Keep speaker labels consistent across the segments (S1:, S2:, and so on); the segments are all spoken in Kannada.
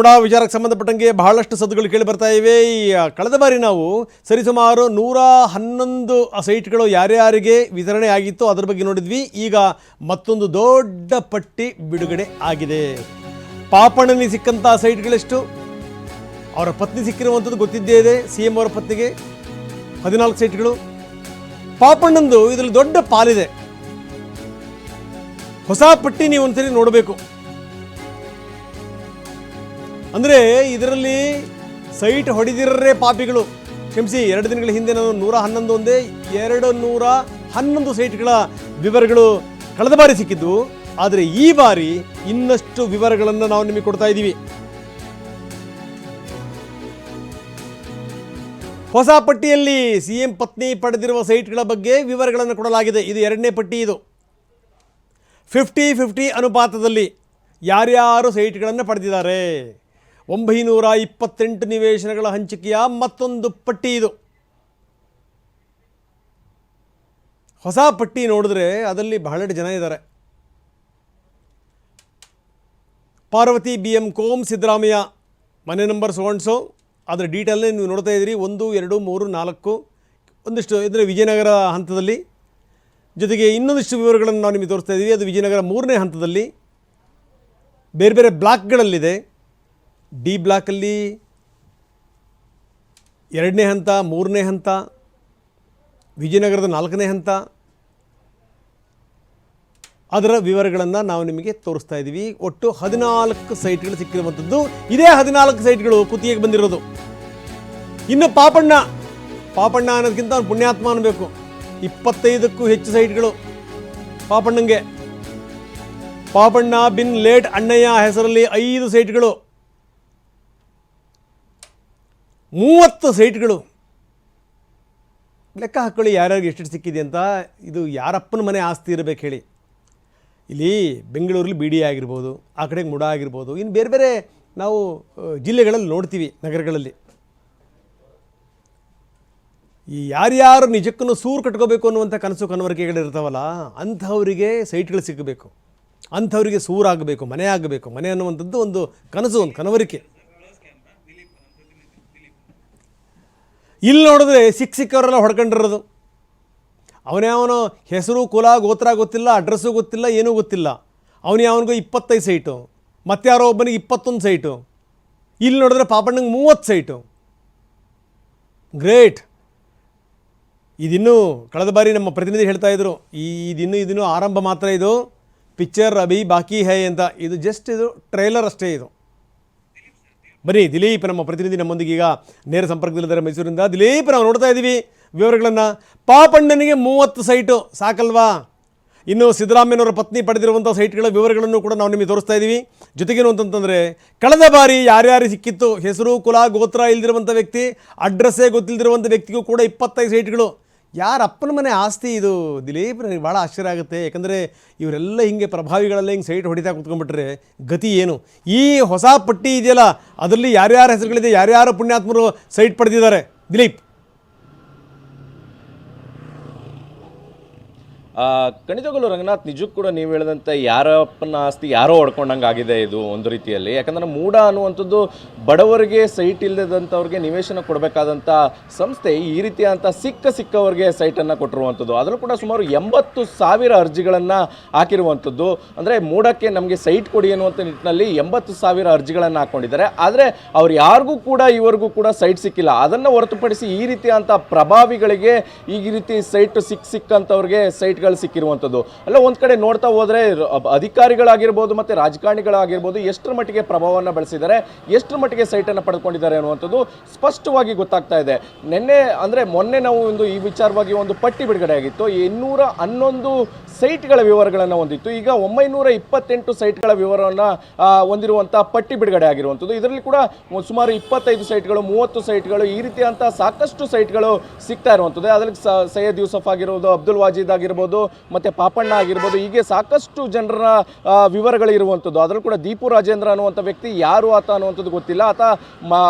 S1: ಮುಡಾ ವಿಚಾರಕ್ಕೆ ಸಂಬಂಧಪಟ್ಟಂಗೆ ಬಹಳಷ್ಟು ಸದ್ದುಗಳು ಕೇಳಿ ಬರ್ತಾ ಇವೆ. ಈ ಕಳೆದ ಬಾರಿ ನಾವು ಸರಿಸುಮಾರು ನೂರ ಹನ್ನೊಂದು ಸೈಟ್ಗಳು ಯಾರ್ಯಾರಿಗೆ ವಿತರಣೆ ಆಗಿತ್ತು ಅದರ ಬಗ್ಗೆ ನೋಡಿದ್ವಿ. ಈಗ ಮತ್ತೊಂದು ದೊಡ್ಡ ಪಟ್ಟಿ ಬಿಡುಗಡೆ ಆಗಿದೆ. ಪಾಪಣ್ಣನಿ ಸಿಕ್ಕಂಥ ಸೈಟ್ಗಳೆಷ್ಟು? ಅವರ ಪತ್ನಿ ಸಿಕ್ಕಿರುವಂಥದ್ದು ಗೊತ್ತಿದ್ದೇ ಇದೆ. ಸಿ ಎಂ ಅವರ ಪತ್ನಿಗೆ ಹದಿನಾಲ್ಕು ಸೈಟ್ಗಳು. ಪಾಪಣ್ಣಂದು ಇದರಲ್ಲಿ ದೊಡ್ಡ ಪಾಲಿದೆ. ಹೊಸ ಪಟ್ಟಿ ನೀವು ಒಂದ್ಸರಿ ನೋಡಬೇಕು. ಅಂದರೆ ಇದರಲ್ಲಿ ಸೈಟ್ ಹೊಡೆದಿರರೇ ಪಾಪಿಗಳು. ಕ್ಷಮಿಸಿ, ಎರಡು ದಿನಗಳ ಹಿಂದೆ ನಾನು ನೂರ ಹನ್ನೊಂದು ಒಂದೇ, ಎರಡು ನೂರ ಹನ್ನೊಂದು ಸೈಟ್ಗಳ ವಿವರಗಳು ಕಳೆದ ಬಾರಿ ಸಿಕ್ಕಿದ್ದು. ಆದರೆ ಈ ಬಾರಿ ಇನ್ನಷ್ಟು ವಿವರಗಳನ್ನು ನಾವು ನಿಮಗೆ ಕೊಡ್ತಾ ಇದ್ದೀವಿ. ಹೊಸ ಪಟ್ಟಿಯಲ್ಲಿ ಸಿ ಎಂ ಪತ್ನಿ ಪಡೆದಿರುವ ಸೈಟ್ಗಳ ಬಗ್ಗೆ ವಿವರಗಳನ್ನು ಕೊಡಲಾಗಿದೆ. ಇದು ಎರಡನೇ ಪಟ್ಟಿ ಇದು. ಫಿಫ್ಟಿ ಫಿಫ್ಟಿ ಅನುಪಾತದಲ್ಲಿ ಯಾರ್ಯಾರು ಸೈಟ್ಗಳನ್ನು ಪಡೆದಿದ್ದಾರೆ? ಒಂಬೈನೂರ ಇಪ್ಪತ್ತೆಂಟು ನಿವೇಶನಗಳ ಹಂಚಿಕೆಯ ಮತ್ತೊಂದು ಪಟ್ಟಿ ಇದು. ಹೊಸ ಪಟ್ಟಿ ನೋಡಿದ್ರೆ ಅದರಲ್ಲಿ ಬಹಳಷ್ಟು ಜನ ಇದ್ದಾರೆ. ಪಾರ್ವತಿ ಬಿ ಎಂ ಕೋಮ್ ಸಿದ್ದರಾಮಯ್ಯ, ಮನೆ ನಂಬರ್ ಸೋಣ್ಸೋ ಅದರ ಡೀಟೇಲ್ನೇ ನೀವು ನೋಡ್ತಾ ಇದ್ದೀರಿ, ಒಂದು, ಎರಡು, ಮೂರು, ನಾಲ್ಕು, ಒಂದಿಷ್ಟು ಇದ್ರೆ ವಿಜಯನಗರ ಹಂತದಲ್ಲಿ. ಜೊತೆಗೆ ಇನ್ನೊಂದಿಷ್ಟು ವಿವರಗಳನ್ನು ನಾವು ನಿಮಗೆ ತೋರಿಸ್ತಾ ಇದ್ದೀವಿ, ಅದು ವಿಜಯನಗರ ಮೂರನೇ ಹಂತದಲ್ಲಿ. ಬೇರೆ ಬೇರೆ ಬ್ಲಾಕ್ಗಳಲ್ಲಿದೆ. ಡಿ ಬ್ಲಾಕಲ್ಲಿ ಎರಡನೇ ಹಂತ, ಮೂರನೇ ಹಂತ, ವಿಜಯನಗರದ ನಾಲ್ಕನೇ ಹಂತ. ಅದರ ವಿವರಗಳನ್ನು ನಾವು ನಿಮಗೆ ತೋರಿಸ್ತಾ ಇದ್ದೀವಿ. ಒಟ್ಟು ಹದಿನಾಲ್ಕು ಸೈಟ್ಗಳು ಸಿಕ್ಕಿರುವಂಥದ್ದು ಇದೇ ಹದಿನಾಲ್ಕು ಸೈಟ್ಗಳು ಕುತ್ತಿಗೆಗೆ ಬಂದಿರೋದು. ಇನ್ನು ಪಾಪಣ್ಣ ಪಾಪಣ್ಣ ಅನ್ನೋದಕ್ಕಿಂತ ಅವ್ನು ಪುಣ್ಯಾತ್ಮ ಅನ್ನಬೇಕು ಇಪ್ಪತ್ತೈದಕ್ಕೂ ಹೆಚ್ಚು ಸೈಟ್ಗಳು ಪಾಪಣ್ಣಂಗೆ. ಪಾಪಣ್ಣ ಬಿನ್ ಲೇಟ್ ಅಣ್ಣಯ್ಯ ಹೆಸರಲ್ಲಿ ಐದು ಸೈಟ್ಗಳು. ಮೂವತ್ತು ಸೈಟ್ಗಳು. ಲೆಕ್ಕ ಹಾಕ್ಕೊಳ್ಳಿ ಯಾರ್ಯಾರಿಗೆ ಎಷ್ಟು ಸಿಕ್ಕಿದೆ ಅಂತ. ಇದು ಯಾರಪ್ಪನ ಮನೆ ಆಸ್ತಿ ಇರಬೇಕು ಹೇಳಿ. ಇಲ್ಲಿ ಬೆಂಗಳೂರಲ್ಲಿ ಬಿ ಡಿ ಆಗಿರ್ಬೋದು, ಆ ಕಡೆಗೆ ಮುಡ ಆಗಿರ್ಬೋದು, ಇನ್ನು ಬೇರೆ ಬೇರೆ ನಾವು ಜಿಲ್ಲೆಗಳಲ್ಲಿ ನೋಡ್ತೀವಿ, ನಗರಗಳಲ್ಲಿ. ಈ ಯಾರ್ಯಾರು ನಿಜಕ್ಕೂ ಸೂರು ಕಟ್ಕೋಬೇಕು ಅನ್ನುವಂಥ ಕನಸು ಕನವರಿಕೆಗಳಿರ್ತಾವಲ್ಲ ಅಂಥವರಿಗೆ ಸೈಟ್ಗಳು ಸಿಗಬೇಕು. ಅಂಥವರಿಗೆ ಸೂರಾಗಬೇಕು, ಮನೆ ಆಗಬೇಕು. ಮನೆ ಅನ್ನುವಂಥದ್ದು ಒಂದು ಕನಸು, ಒಂದು ಕನವರಿಕೆ. ಇಲ್ಲಿ ನೋಡಿದ್ರೆ ಸಿಕ್ಕ ಸಿಕ್ಕವರೆಲ್ಲ ಹೊಡ್ಕೊಂಡಿರೋದು. ಅವನು ಹೆಸರು, ಕುಲ, ಗೋತ್ರ ಗೊತ್ತಿಲ್ಲ ಅಡ್ರೆಸ್ಸು ಗೊತ್ತಿಲ್ಲ, ಏನೂ ಗೊತ್ತಿಲ್ಲ. ಅವನು ಅವನಿಗೂ ಇಪ್ಪತ್ತೈದು ಸೈಟು. ಮತ್ತಾರೋ ಒಬ್ಬನಿಗೆ ಇಪ್ಪತ್ತೊಂದು ಸೈಟು. ಇಲ್ಲಿ ನೋಡಿದ್ರೆ ಪಾಪಣ್ಣಂಗೆ ಮೂವತ್ತು ಸೈಟು. ಗ್ರೇಟ್. ಇದಿನ್ನೂ ಕಳೆದ ಬಾರಿ ನಮ್ಮ ಪ್ರತಿನಿಧಿ ಹೇಳ್ತಾ ಇದ್ರು, ಈ ಇದಿನ್ನು ಇದನ್ನು ಆರಂಭ ಮಾತ್ರ ಇದು. ಪಿಕ್ಚರ್ ಅಭಿ ಬಾಕಿ ಹೈ ಅಂತ. ಇದು ಜಸ್ಟ್ ಇದು ಟ್ರೈಲರ್ ಅಷ್ಟೇ ಇದು. ಬನ್ನಿ, ದಿಲೀಪ್ ನಮ್ಮ ಪ್ರತಿನಿಧಿ ನಮ್ಮೊಂದಿಗೆ ಈಗ ನೇರ ಸಂಪರ್ಕದಲ್ಲಿದ್ದಾರೆ ಮೈಸೂರಿಂದ. ದಿಲೀಪ್, ನಾವು ನೋಡ್ತಾ ಇದ್ದೀವಿ ವಿವರಗಳನ್ನು. ಪಾಪಣ್ಣನಿಗೆ ಮೂವತ್ತು ಸೈಟು, ಸಾಕಲ್ವಾ? ಇನ್ನು ಸಿದ್ದರಾಮಯ್ಯನವರ ಪತ್ನಿ ಪಡೆದಿರುವಂಥ ಸೈಟ್ಗಳ ವಿವರಗಳನ್ನು ಕೂಡ ನಾವು ನಿಮಗೆ ತೋರಿಸ್ತಾ ಇದ್ದೀವಿ. ಜೊತೆಗೇನು ಅಂತಂತಂದರೆ, ಕಳೆದ ಬಾರಿ ಯಾರ್ಯಾರು ಸಿಕ್ಕಿತ್ತು? ಹೆಸರು, ಕುಲ, ಗೋತ್ರ ಇಲ್ದಿರುವಂಥ ವ್ಯಕ್ತಿ ಅಡ್ರೆಸ್ಸೇ ಗೊತ್ತಿಲ್ದಿರುವಂಥ ವ್ಯಕ್ತಿಗೂ ಕೂಡ ಇಪ್ಪತ್ತೈದು ಸೈಟ್ಗಳು ಯಾರ ಅಪ್ಪನ ಮನೆ ಆಸ್ತಿ ಇದು? ದಿಲೀಪ್ ನನಗೆ ಭಾಳ ಆಶ್ಚರ್ಯ ಆಗುತ್ತೆ. ಯಾಕಂದರೆ ಇವರೆಲ್ಲ ಹಿಂಗೆ ಪ್ರಭಾವಿಗಳಲ್ಲೇ ಹಿಂಗೆ ಸೈಟ್ ಹೊಡಿತಾ ಕುತ್ಕೊಂಡ್ಬಿಟ್ರೆ ಗತಿ ಏನು? ಈ ಹೊಸ ಪಟ್ಟಿ ಇದೆಯಲ್ಲ, ಅದರಲ್ಲಿ ಯಾರ್ಯಾರ ಹೆಸರುಗಳಿದೆ, ಯಾರ್ಯಾರು ಪುಣ್ಯಾತ್ಮರು ಸೈಟ್ ಪಡೆದಿದ್ದಾರೆ? ದಿಲೀಪ್.
S2: ಖಂಡಿತವಾಗಲೂ ರಂಗನಾಥ್, ನಿಜಕ್ಕೂ ಕೂಡ ನೀವು ಹೇಳಿದಂತೆ ಯಾರಪ್ಪನ ಆಸ್ತಿ ಯಾರೋ ಹೊಡ್ಕೊಂಡಂಗೆ ಆಗಿದೆ ಇದು ಒಂದು ರೀತಿಯಲ್ಲಿ. ಯಾಕಂದರೆ ಮೂಡ ಅನ್ನುವಂಥದ್ದು ಬಡವರಿಗೆ ಸೈಟ್ ಇಲ್ಲದಂಥವ್ರಿಗೆ ನಿವೇಶನ ಕೊಡಬೇಕಾದಂಥ ಸಂಸ್ಥೆ ಈ ರೀತಿಯಾದಂಥ ಸಿಕ್ಕ ಸಿಕ್ಕವರಿಗೆ ಸೈಟನ್ನು ಕೊಟ್ಟಿರುವಂಥದ್ದು. ಅದರಲ್ಲೂ ಕೂಡ ಸುಮಾರು ಎಂಬತ್ತು ಸಾವಿರ ಅರ್ಜಿಗಳನ್ನು ಹಾಕಿರುವಂಥದ್ದು. ಅಂದರೆ ಮೂಡಕ್ಕೆ ನಮಗೆ ಸೈಟ್ ಕೊಡಿ ಅನ್ನುವಂಥ ನಿಟ್ಟಿನಲ್ಲಿ ಎಂಬತ್ತು ಸಾವಿರ ಅರ್ಜಿಗಳನ್ನು ಹಾಕ್ಕೊಂಡಿದ್ದಾರೆ ಆದರೆ ಅವ್ರು ಯಾರಿಗೂ ಕೂಡ ಇವರಿಗೂ ಕೂಡ ಸೈಟ್ ಸಿಕ್ಕಿಲ್ಲ. ಅದನ್ನು ಹೊರತುಪಡಿಸಿ ಈ ರೀತಿಯಾದಂಥ ಪ್ರಭಾವಿಗಳಿಗೆ ಈ ರೀತಿ ಸೈಟ್ ಸಿಕ್ಕ ಸಿಕ್ಕಂಥವ್ರಿಗೆ ಸೈಟ್ಗಳು ಸಿಕ್ಕಿರುವಂಥದ್ದು ಅಲ್ಲ, ಒಂದು ಕಡೆ ನೋಡ್ತಾ ಹೋದರೆ ಅಧಿಕಾರಿಗಳಾಗಿರ್ಬೋದು ಮತ್ತು ರಾಜಕಾರಣಿಗಳಾಗಿರ್ಬೋದು ಎಷ್ಟರ ಮಟ್ಟಿಗೆ ಪ್ರಭಾವವನ್ನು ಬೆಳೆಸಿದ್ದಾರೆ, ಎಷ್ಟರ ಮಟ್ಟಿಗೆ ಸೈಟನ್ನು ಪಡ್ಕೊಂಡಿದ್ದಾರೆ ಅನ್ನುವಂಥದ್ದು ಸ್ಪಷ್ಟವಾಗಿ ಗೊತ್ತಾಗ್ತಾ ಇದೆ. ನಿನ್ನೆ, ಅಂದರೆ ಮೊನ್ನೆ ನಾವು ಒಂದು ಈ ವಿಚಾರವಾಗಿ ಒಂದು ಪಟ್ಟಿ ಬಿಡುಗಡೆ ಆಗಿತ್ತು. ಇನ್ನೂರ ಹನ್ನೊಂದು ಸೈಟ್ಗಳ ವಿವರಗಳನ್ನು ಹೊಂದಿತ್ತು. ಈಗ ಒಂಬೈನೂರ ಇಪ್ಪತ್ತೆಂಟು ಸೈಟ್ಗಳ ವಿವರವನ್ನು ಹೊಂದಿರುವಂಥ ಪಟ್ಟಿ ಬಿಡುಗಡೆ ಆಗಿರುವಂಥದ್ದು. ಇದರಲ್ಲಿ ಕೂಡ ಸುಮಾರು ಇಪ್ಪತ್ತೈದು ಸೈಟ್ಗಳು, ಮೂವತ್ತು ಸೈಟ್ಗಳು ಈ ರೀತಿಯಂಥ ಸಾಕಷ್ಟು ಸೈಟ್ಗಳು ಸಿಗ್ತಾ ಇರುವಂಥದ್ದು. ಅದರಲ್ಲಿ ಸೈಯದ್ ಯೂಸಫ್ ಆಗಿರ್ಬೋದು, ಅಬ್ದುಲ್ ವಾಜಿದ್ ಆಗಿರ್ಬೋದು ಆಗಿರ್ಬೋದು, ಮತ್ತು ಪಾಪಣ್ಣ ಆಗಿರ್ಬೋದು, ಹೀಗೆ ಸಾಕಷ್ಟು ಜನರ ವಿವರಗಳಿರುವಂಥದ್ದು. ಅದರಲ್ಲೂ ಕೂಡ ದೀಪು ರಾಜೇಂದ್ರ ಅನ್ನುವಂಥ ವ್ಯಕ್ತಿ ಯಾರು ಆತ ಅನ್ನುವಂಥದ್ದು ಗೊತ್ತಿಲ್ಲ. ಆತ ಮಾ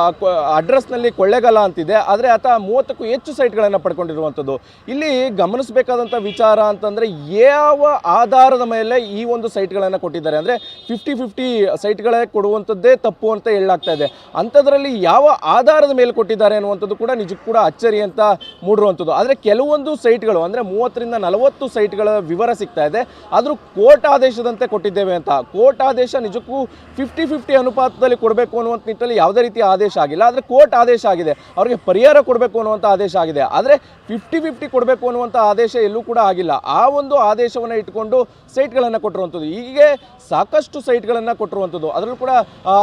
S2: ಅಡ್ರೆಸ್ನಲ್ಲಿ ಕೊಳ್ಳೆಗಾಲ ಅಂತಿದೆ. ಆದರೆ ಆತ ಮೂವತ್ತಕ್ಕೂ ಹೆಚ್ಚು ಸೈಟ್ಗಳನ್ನು ಪಡ್ಕೊಂಡಿರುವಂಥದ್ದು. ಇಲ್ಲಿ ಗಮನಿಸಬೇಕಾದಂಥ ವಿಚಾರ ಅಂತಂದರೆ ಯಾವ ಆಧಾರದ ಮೇಲೆ ಈ ಒಂದು ಸೈಟ್ಗಳನ್ನು ಕೊಟ್ಟಿದ್ದಾರೆ? ಅಂದರೆ ಫಿಫ್ಟಿ ಫಿಫ್ಟಿ ಸೈಟ್ಗಳೇ ಕೊಡುವಂಥದ್ದೇ ತಪ್ಪು ಅಂತ ಹೇಳಲಾಗ್ತಾ ಇದೆ. ಅಂಥದ್ರಲ್ಲಿ ಯಾವ ಆಧಾರದ ಮೇಲೆ ಕೊಟ್ಟಿದ್ದಾರೆ ಅನ್ನುವಂಥದ್ದು ಕೂಡ ನಿಜಕ್ಕೂ ಕೂಡ ಅಚ್ಚರಿ ಅಂತ ಮೂಡಿರುವಂಥದ್ದು. ಆದರೆ ಕೆಲವೊಂದು ಸೈಟ್ಗಳು, ಅಂದರೆ ಮೂವತ್ತರಿಂದ ನಲವತ್ತು ಸೈಟ್ಗಳ ವಿವರ ಸಿಗ್ತಾ ಇದೆ. ಆದರೂ ಕೋರ್ಟ್ ಆದೇಶದಂತೆ ಕೊಟ್ಟಿದ್ದೇವೆ ಅಂತ. ಕೋರ್ಟ್ ಆದೇಶ ನಿಜಕ್ಕೂ ಫಿಫ್ಟಿ ಫಿಫ್ಟಿ ಅನುಪಾತದಲ್ಲಿ ಕೊಡಬೇಕು ಅನ್ನುವಂಥ ನಿಟ್ಟಲ್ಲಿ ಯಾವುದೇ ರೀತಿಯ ಆದೇಶ ಆಗಿಲ್ಲ. ಆದರೆ ಕೋರ್ಟ್ ಆದೇಶ ಆಗಿದೆ. ಅವರಿಗೆ ಪರಿಹಾರ ಕೊಡಬೇಕು ಅನ್ನುವಂಥ ಆದೇಶ ಆಗಿದೆ. ಆದರೆ ಫಿಫ್ಟಿ ಫಿಫ್ಟಿ ಕೊಡಬೇಕು ಅನ್ನುವಂಥ ಆದೇಶ ಎಲ್ಲೂ ಕೂಡ ಆಗಿಲ್ಲ. ಆ ಒಂದು ಆದೇಶವನ್ನು ಇಟ್ಕೊಂಡು ಸೈಟ್ಗಳನ್ನು ಕೊಟ್ಟಿರುವಂಥದ್ದು. ಹೀಗೆ ಸಾಕಷ್ಟು ಸೈಟ್ಗಳನ್ನು ಕೊಟ್ಟಿರುವಂಥದ್ದು. ಅದರಲ್ಲೂ ಕೂಡ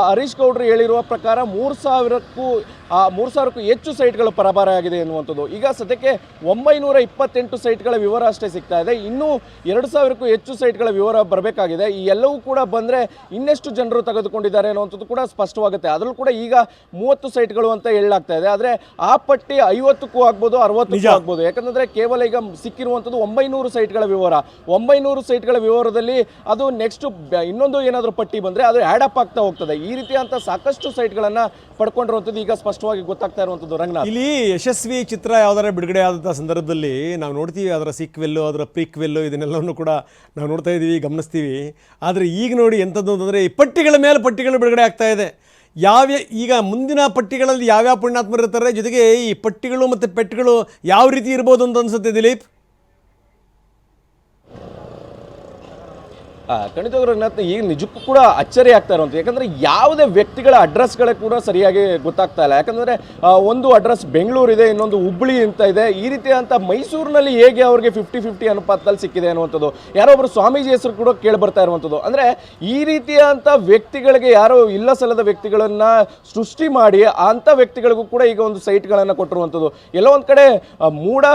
S2: ಹರೀಶ್ ಗೌಡ್ರು ಹೇಳಿರುವ ಪ್ರಕಾರ ಮೂರು ಸಾವಿರಕ್ಕೂ ಮೂರು ಸಾವಿರಕ್ಕೂ ಹೆಚ್ಚು ಸೈಟ್ಗಳು ಪರಭಾರ ಆಗಿದೆ ಎನ್ನುವಂಥದ್ದು ಈಗ ಸದ್ಯಕ್ಕೆ ಒಂಬೈನೂರ ಇಪ್ಪತ್ತೆಂಟು ಸೈಟ್ಗಳ ವಿವರ ಅಷ್ಟೇ ಸಿಗ್ತಾ ಇದೆ. ಇನ್ನೂ ಎರಡು ಸಾವಿರಕ್ಕೂ ಹೆಚ್ಚು ಸೈಟ್ಗಳ ವಿವರ ಬರಬೇಕಾಗಿದೆ. ಈ ಎಲ್ಲವೂ ಕೂಡ ಬಂದರೆ ಇನ್ನೆಷ್ಟು ಜನರು ತೆಗೆದುಕೊಂಡಿದ್ದಾರೆ ಅನ್ನುವಂಥದ್ದು ಕೂಡ ಸ್ಪಷ್ಟವಾಗುತ್ತೆ. ಅದರಲ್ಲೂ ಕೂಡ ಈಗ ಮೂವತ್ತು ಸೈಟ್ಗಳು ಅಂತ ಹೇಳಲಾಗ್ತಾ ಇದೆ. ಆದರೆ ಆ ಪಟ್ಟಿ ಐವತ್ತಕ್ಕೂ ಆಗ್ಬೋದು ಅರವತ್ತಕ್ಕೂ ಆಗ್ಬೋದು. ಯಾಕಂದರೆ ಕೇವಲ ಈಗ ಸಿಕ್ಕಿರುವಂಥದ್ದು ಒಂಬೈನೂರು ಸೈಟ್ಗಳ ವಿವರ. ಒಂಬೈನೂರು ಸೈಟ್ಗಳ ವಿವರದಲ್ಲಿ ಅದು ನೆಕ್ಸ್ಟ್ ಇನ್ನೊಂದು ಏನಾದರೂ ಪಟ್ಟಿ ಬಂದರೆ ಅದು ಆ್ಯಡ್ ಅಪ್ ಆಗ್ತಾ ಹೋಗ್ತದೆ. ಈ ರೀತಿಯಂಥ ಸಾಕಷ್ಟು ಸೈಟ್ಗಳನ್ನು ಪಡ್ಕೊಂಡಿರುವಂಥದ್ದು ಈಗ ಸ್ಪಷ್ಟವಾಗಿ ಗೊತ್ತಾಗ್ತಾ ಇರುವಂಥದ್ದು ರಂಗನಾಥ್.
S1: ಇಲ್ಲಿ ಯಶಸ್ವಿ ಚಿತ್ರ ಯಾವ್ದಾರ ಬಿಡುಗಡೆ ಆದಂಥ ಸಂದರ್ಭದಲ್ಲಿ ನಾವು ನೋಡ್ತೀವಿ ಅದರ ಸಿಕ್ವೆಲ್ಲು ಅದರ ಪ್ರೀಕ್ವೆಲ್ಲು ಇದನ್ನೆಲ್ಲವನ್ನು ಕೂಡ ನಾವು ನೋಡ್ತಾ ಇದ್ದೀವಿ, ಗಮನಿಸ್ತೀವಿ. ಆದರೆ ಈಗ ನೋಡಿ ಎಂಥದ್ದು ಅಂತಂದರೆ ಈ ಪಟ್ಟಿಗಳ ಮೇಲೆ ಪಟ್ಟಿಗಳು ಬಿಡುಗಡೆ ಆಗ್ತಾ ಇದೆ. ಯಾವ ಈಗ ಮುಂದಿನ ಪಟ್ಟಿಗಳಲ್ಲಿ ಯಾವ್ಯಾವ ಪುಣ್ಯಾತ್ಮರು ಇರ್ತಾರೆ? ಜೊತೆಗೆ ಈ ಪಟ್ಟಿಗಳು ಮತ್ತು ಪೆಟ್ಟುಗಳು ಯಾವ ರೀತಿ ಇರ್ಬೋದು ಅಂತ ಅನ್ಸುತ್ತೆ ದಿಲೀಪ್?
S2: ಖಂಡಿತವಾಗ್ಲೂ ರಂಗನಾಥ್ ಈಗ ನಿಜಕ್ಕೂ ಕೂಡ ಅಚ್ಚರಿ ಆಗ್ತಾ ಇರುವಂಥ ಯಾಕಂದರೆ ಯಾವುದೇ ವ್ಯಕ್ತಿಗಳ ಅಡ್ರೆಸ್ಗಳೇ ಕೂಡ ಸರಿಯಾಗಿ ಗೊತ್ತಾಗ್ತಾ ಇಲ್ಲ. ಯಾಕಂದರೆ ಒಂದು ಅಡ್ರೆಸ್ ಬೆಂಗಳೂರು ಇದೆ ಇನ್ನೊಂದು ಹುಬ್ಳಿ ಅಂತ ಇದೆ. ಈ ರೀತಿಯಾದಂಥ ಮೈಸೂರಿನಲ್ಲಿ ಹೇಗೆ ಅವ್ರಿಗೆ ಫಿಫ್ಟಿ ಫಿಫ್ಟಿ ಅನುಪಾತದಲ್ಲಿ ಸಿಕ್ಕಿದೆ ಅನ್ನುವಂಥದ್ದು, ಯಾರೋ ಒಬ್ಬರು ಸ್ವಾಮೀಜಿ ಹೆಸರು ಕೂಡ ಕೇಳಿ ಬರ್ತಾ ಇರುವಂಥದ್ದು. ಅಂದರೆ ಈ ರೀತಿಯಂತ ವ್ಯಕ್ತಿಗಳಿಗೆ ಯಾರೋ ಇಲ್ಲ ಸಲ್ಲದ ವ್ಯಕ್ತಿಗಳನ್ನು ಸೃಷ್ಟಿ ಮಾಡಿ ಅಂಥ ವ್ಯಕ್ತಿಗಳಿಗೂ ಕೂಡ ಈಗ ಒಂದು ಸೈಟ್ಗಳನ್ನು ಕೊಟ್ಟಿರುವಂಥದ್ದು. ಎಲ್ಲೋ ಒಂದು ಕಡೆ ಮೂಡ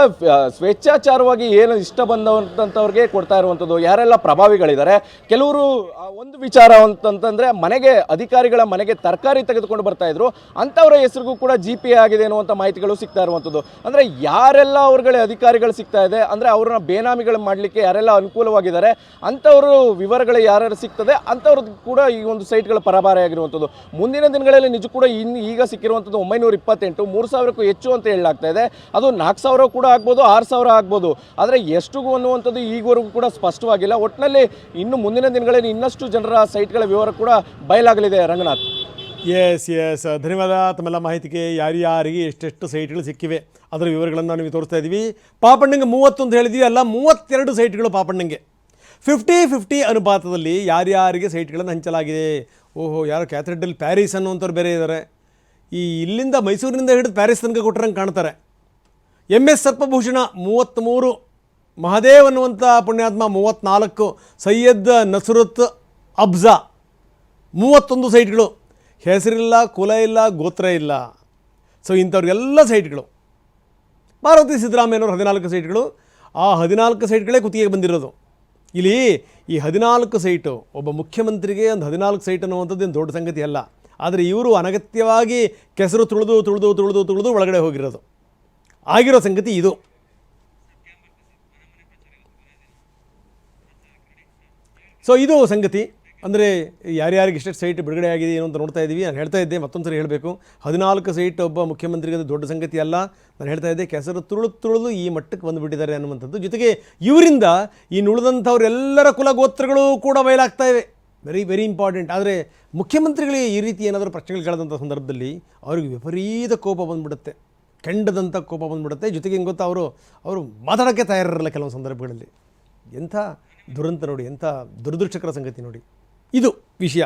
S2: ಸ್ವೇಚ್ಛಾಚಾರವಾಗಿ ಏನು ಇಷ್ಟ ಬಂದಂಥವ್ರಿಗೆ ಕೊಡ್ತಾ ಇರುವಂಥದ್ದು. ಯಾರೆಲ್ಲ ಪ್ರಭಾವಿಗಳಿದ್ದಾರೆ ಕೆಲವರು ಒಂದು ವಿಚಾರ ಅಂತಂತಂದರೆ ಮನೆಗೆ, ಅಧಿಕಾರಿಗಳ ಮನೆಗೆ ತರಕಾರಿ ತೆಗೆದುಕೊಂಡು ಬರ್ತಾ ಇದ್ರು. ಅಂಥವರ ಹೆಸರಿಗೂ ಕೂಡ ಜಿ ಪಿ ಆಗಿದೆ ಅನ್ನುವಂಥ ಮಾಹಿತಿಗಳು ಸಿಗ್ತಾ ಇರುವಂಥದ್ದು. ಅಂದ್ರೆ ಯಾರೆಲ್ಲ ಅವ್ರಗಳ ಅಧಿಕಾರಿಗಳು ಸಿಗ್ತಾ ಇದೆ, ಅಂದ್ರೆ ಅವ್ರನ್ನ ಬೇನಾಮಿಗಳು ಮಾಡಲಿಕ್ಕೆ ಯಾರೆಲ್ಲ ಅನುಕೂಲವಾಗಿದ್ದಾರೆ, ಅಂಥವ್ರು ವಿವರಗಳು ಯಾರ್ಯಾರು ಸಿಗ್ತದೆ, ಅಂಥವ್ರದ್ದು ಕೂಡ ಈ ಒಂದು ಸೈಟ್ಗಳ ಪರಭಾರ ಆಗಿರುವಂಥದ್ದು ಮುಂದಿನ ದಿನಗಳಲ್ಲಿ ನಿಜ ಕೂಡ ಇನ್ನು ಈಗ ಸಿಕ್ಕಿರುವಂಥದ್ದು ಒಂಬೈನೂರ ಇಪ್ಪತ್ತೆಂಟು, ಮೂರು ಸಾವಿರಕ್ಕೂ ಹೆಚ್ಚು ಅಂತ ಹೇಳಲಾಗ್ತಾ ಇದೆ. ಅದು ನಾಲ್ಕು ಸಾವಿರ ಕೂಡ ಆಗ್ಬೋದು, ಆರು ಸಾವಿರ ಆಗ್ಬೋದು. ಆದರೆ ಎಷ್ಟುಗೂ ಅನ್ನುವಂಥದ್ದು ಈಗವರೆಗೂ ಕೂಡ ಸ್ಪಷ್ಟವಾಗಿಲ್ಲ. ಒಟ್ಟಿನಲ್ಲಿ ಇನ್ನು ಮುಂದಿನ ದಿನಗಳಲ್ಲಿ ಇನ್ನಷ್ಟು ಜನರ ಸೈಟ್ಗಳ ವಿವರ ಕೂಡ ಬಯಲಾಗಲಿದೆ, ರಂಗನಾಥ್.
S1: ಎಸ್ ಎಸ್ ಧನ್ಯವಾದ. ತಮ್ಮೆಲ್ಲ ಮಾಹಿತಿಗೆ ಯಾರ್ಯಾರಿಗೆ ಎಷ್ಟೆಷ್ಟು ಸೈಟ್ಗಳು ಸಿಕ್ಕಿವೆ, ಅದರ ವಿವರಗಳನ್ನು ನಿಮಗೆ ತೋರಿಸ್ತಾ ಇದ್ದೀವಿ ಪಾಪಣ್ಣಂಗೆ ಮೂವತ್ತು ಅಂತ ಹೇಳಿದ್ವಿ. ಅಲ್ಲ, ಮೂವತ್ತೆರಡು ಸೈಟ್ಗಳು ಪಾಪಣ್ಣಂಗೆ. ಫಿಫ್ಟಿ ಫಿಫ್ಟಿ ಅನುಪಾತದಲ್ಲಿ ಯಾರ್ಯಾರಿಗೆ ಸೈಟ್ಗಳನ್ನು ಹಂಚಲಾಗಿದೆ? ಓಹೋ, ಯಾರು ಕ್ಯಾಥೆಡ್ರಲ್ ಪ್ಯಾರಿಸ್ ಅನ್ನುವಂಥವ್ರು ಬೇರೆ ಇದ್ದಾರೆ ಈ ಇಲ್ಲಿಂದ ಮೈಸೂರಿನಿಂದ ಹಿಡಿದು ಪ್ಯಾರಿಸ್ ತನಕ ಕೊಟ್ಟರಂಗೆ ಕಾಣ್ತಾರೆ. ಎಂ ಎಸ್ ಸರ್ಪಭೂಷಣ ಮೂವತ್ತ್ಮೂರು ಮಹದೇವ್ ಅನ್ನುವಂಥ ಪುಣ್ಯಾತ್ಮ ಮೂವತ್ತ್ನಾಲ್ಕು ಸೈಯದ್ ನಸರುತ್ ಅಬ್ಜಾ ಮೂವತ್ತೊಂದು ಸೈಟ್ಗಳು. ಹೆಸರಿಲ್ಲ, ಕುಲ ಇಲ್ಲ, ಗೋತ್ರ ಇಲ್ಲ. ಸೊ ಇಂಥವ್ರಿಗೆಲ್ಲ ಸೈಟ್ಗಳು. ಮಾರುತಿ ಸಿದ್ದರಾಮಯ್ಯನವರು ಹದಿನಾಲ್ಕು ಸೈಟ್ಗಳು. ಆ ಹದಿನಾಲ್ಕು ಸೈಟ್ಗಳೇ ಕುತ್ತಿಗೆ ಬಂದಿರೋದು. ಇಲ್ಲಿ ಈ ಹದಿನಾಲ್ಕು ಸೈಟು, ಒಬ್ಬ ಮುಖ್ಯಮಂತ್ರಿಗೆ ಒಂದು ಹದಿನಾಲ್ಕು ಸೈಟ್ ಅನ್ನುವಂಥದ್ದು ಏನು ದೊಡ್ಡ ಸಂಗತಿ ಅಲ್ಲ. ಆದರೆ ಇವರು ಅನಗತ್ಯವಾಗಿ ಕೆಸರು ತುಳಿದು ತುಳಿದು ತುಳಿದು ತುಳಿದು ಒಳಗಡೆ ಹೋಗಿರೋದು. ಆಗಿರೋ ಸಂಗತಿ ಇದು. ಸೊ ಇದು ಸಂಗತಿ. ಅಂದರೆ ಯಾರ್ಯಾರಿಗೆ ಎಷ್ಟೆಷ್ಟು ಸೈಟ್ ಬಿಡುಗಡೆ ಆಗಿದೆ ಏನು ಅಂತ ನೋಡ್ತಾ ಇದ್ದೀವಿ. ನಾನು ಹೇಳ್ತಾ ಇದ್ದೆ ಮತ್ತೊಂದು ಸರಿ ಹೇಳಬೇಕು. ಹದಿನಾಲ್ಕು ಸೈಟ್ ಒಬ್ಬ ಮುಖ್ಯಮಂತ್ರಿಗೆ ದೊಡ್ಡ ಸಂಗತಿ ಅಲ್ಲ. ನಾನು ಹೇಳ್ತಾ ಇದ್ದೆ ಕೆಸರು ತುಳು ತುಳಿದು ಈ ಮಟ್ಟಕ್ಕೆ ಬಂದುಬಿಟ್ಟಿದ್ದಾರೆ ಅನ್ನುವಂಥದ್ದು. ಜೊತೆಗೆ ಇವರಿಂದ ಈ ಕುಲ ಗೋತ್ರಗಳು ಕೂಡ ಬಯಲಾಗ್ತಾ ಇವೆ. ವೆರಿ ವೆರಿ ಇಂಪಾರ್ಟೆಂಟ್ ಆದರೆ ಮುಖ್ಯಮಂತ್ರಿಗಳಿಗೆ ಈ ರೀತಿ ಏನಾದರೂ ಪ್ರಶ್ನೆಗಳು ಕೇಳಿದಂಥ ಸಂದರ್ಭದಲ್ಲಿ ಅವ್ರಿಗೆ ವಿಪರೀತ ಕೋಪ ಬಂದ್ಬಿಡುತ್ತೆ. ಕೆಂಡದಂಥ ಕೋಪ ಬಂದ್ಬಿಡುತ್ತೆ. ಜೊತೆಗೆ ಹೆಂಗೆ ಗೊತ್ತಾ, ಅವರು ಅವರು ಮಾತಾಡೋಕ್ಕೆ ತಯಾರಿರಲ್ಲ ಕೆಲವೊಂದು ಸಂದರ್ಭಗಳಲ್ಲಿ. ಎಂಥ ದುರಂತ ನೋಡಿ ಎಂಥ ದುರದೃಷ್ಟಕರ ಸಂಗತಿ ನೋಡಿ. ಇದು ವಿಷಯ.